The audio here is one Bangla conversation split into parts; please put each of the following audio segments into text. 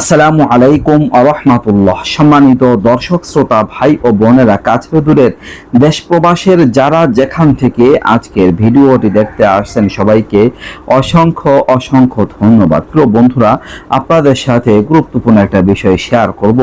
আসসালামু আলাইকুম আরহামাতুল্লাহ সম্মানিত দর্শক, শ্রোতা, ভাই ও বোনেরা কাছে দূরের দেশ প্রবাসের যারা যেখান থেকে আজকের ভিডিওটি দেখতে আসছেন, সবাইকে অসংখ্য অসংখ্য ধন্যবাদ। প্রিয় বন্ধুরা, আপনাদের সাথে গুরুত্বপূর্ণ একটা বিষয় শেয়ার করব।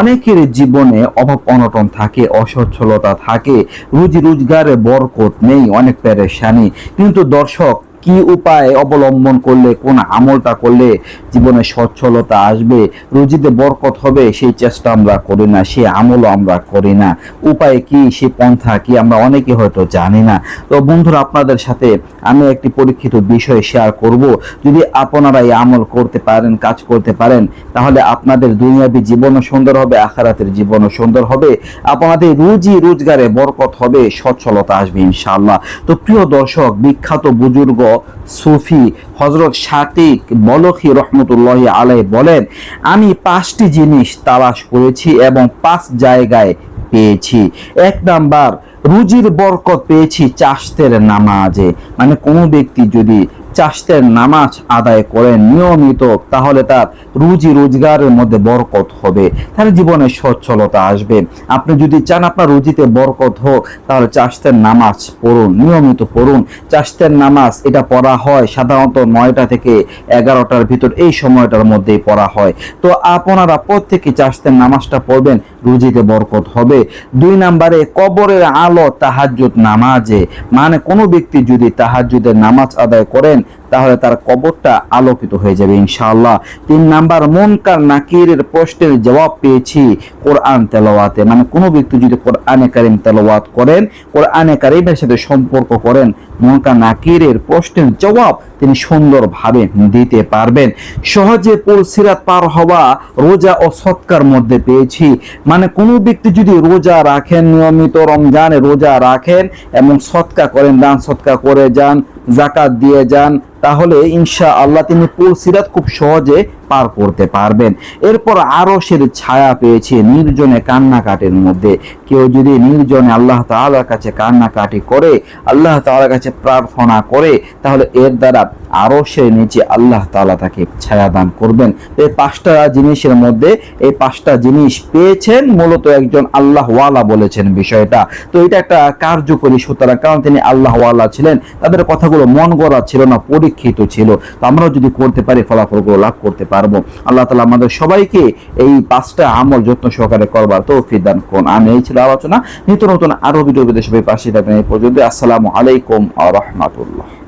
অনেকের জীবনে অভাব, অনটন থাকে, অসচ্ছলতা থাকে রুজি রোজগারে বরকত নেই, অনেক পেরেশানি। কিন্তু দর্শক কি উপায় অবলম্বন করলে, কোন আমলটা করলে জীবনে সচ্ছলতা আসবে, রুজিতে বরকত হবে, সেই চেষ্টা আমরা করি না, সেই আমলও আমরা করি না। উপায় কি, সে পন্থা কি, আমরা অনেকে হয়তো জানি না। তো বন্ধুরা, আপনাদের সাথে আমি একটি পরীক্ষিত বিষয় শেয়ার করব। যদি আপনারা এই আমল করতে পারেন, কাজ করতে পারেন, তাহলে আপনাদের দুনিয়াবী জীবনও সুন্দর হবে, আখারাতের জীবনও সুন্দর হবে। আপনাদের রুজি, রোজগারে বরকত হবে, সচ্ছলতা আসবে, ইনশাআল্লাহ। তো প্রিয় দর্শক, বিখ্যাত বুজুর্গ সুফি হজরত শাতিক বলখি রহমতুল্লাহ আলাই বলেন, আমি পাঁচটি জিনিস তালাশ করেছি এবং পাঁচ জায়গায় পেয়েছি। এক নাম্বার, রুজির বরকত পেয়েছি চাষতের নামাজে। মানে কোনো ব্যক্তি যদি চাষতের নামাজ আদায় করেন নিয়মিত, তাহলে তার রুজি রোজগারের মধ্যে বরকত হবে। তার জীবনে সচ্ছলতা আসবে। আপনি যদি চান আপনার রুজিতে বরকত হোক, তাহলে চাষতের নামাজ পড়ুন, নিয়মিত পড়ুন। চাষতের নামাজ এটা পড়া হয় সাধারণত নয়টা থেকে এগারোটার ভিতর, এই সময়টার মধ্যেই পড়া হয়। তো আপনারা প্রত্যেকে চাষতের নামাজটা পড়বেন রুজিতে বরকত হবে। দুই নাম্বারে, কবরের আলো তাহাজ্জুদ নামাজে। মানে কোনো ব্যক্তি যদি তাহাজ্জুদের নামাজ আদায় করেন তাহলে তার কবরটা আলোকিত হয়ে যাবে, ইনশাআল্লাহ। তিন নাম্বার, মনকার নাকিরের প্রশ্নের জবাব পেয়েছি কোরআন তেলাওয়াতে। মানে কোনো ব্যক্তি যদি কোরআনে কারিম তেলাওয়াত করেন, কোরআনে কারিমের সাথে সম্পর্ক করেন, মনকার নাকিরের প্রশ্নের জবাব তিনি সুন্দরভাবে দিতে পারবেন। সহজে পুলসিরাত পার হওয়া রোজা ও সৎকার মধ্যে পেয়েছি। মানে কোনো ব্যক্তি যদি রোজা রাখেন, নিয়মিত রমজানে রোজা রাখেন এবং সৎকা করেন, দান সৎকা করে যান জাকাত দিয়ে যান তাহলে ইনশা আল্লাহ তিনি পুল সিরাত খুব সহজে পার করতে পারবেন। এরপর আরও সের ছায়া পেয়েছে নির্জনে কান্নাকাটির মধ্যে। কেউ যদি নির্জনে আল্লাহ তাআলার কাছে কান্নাকাটি করে, আল্লাহ তাআলার কাছে প্রার্থনা করে, তাহলে এর দ্বারা আরও সে নিচে আল্লাহ তাআলা তাকে ছায়া দান করবেন। এই পাঁচটা জিনিসের মধ্যে এই পাঁচটা জিনিস পেয়েছেন, মূলত একজন আল্লাহ ওয়ালা বলেছেন বিষয়টা। তো এটা একটা কার্যকরী সুতরাং, কারণ তিনি আল্লাহ ওয়ালা ছিলেন। তাদের কথাগুলো মন গড়া ছিল না পরীক্ষিত ছিল। তো আমরাও যদি করতে পারি, ফলাফলগুলো লাভ করতে পারব। আল্লাহ তালা আমাদের সবাইকে এই পাঁচটা আমল যত্ন সহকারে করবার তো ফিদান কোন আমি এই ছিল আলোচনা। নিত্য নতুন আরও ভিডিও বিদেশ পাশে থাকবেন। এই পর্যন্ত আসসালামু আলাইকুম আ রহমাতুল্লাহ।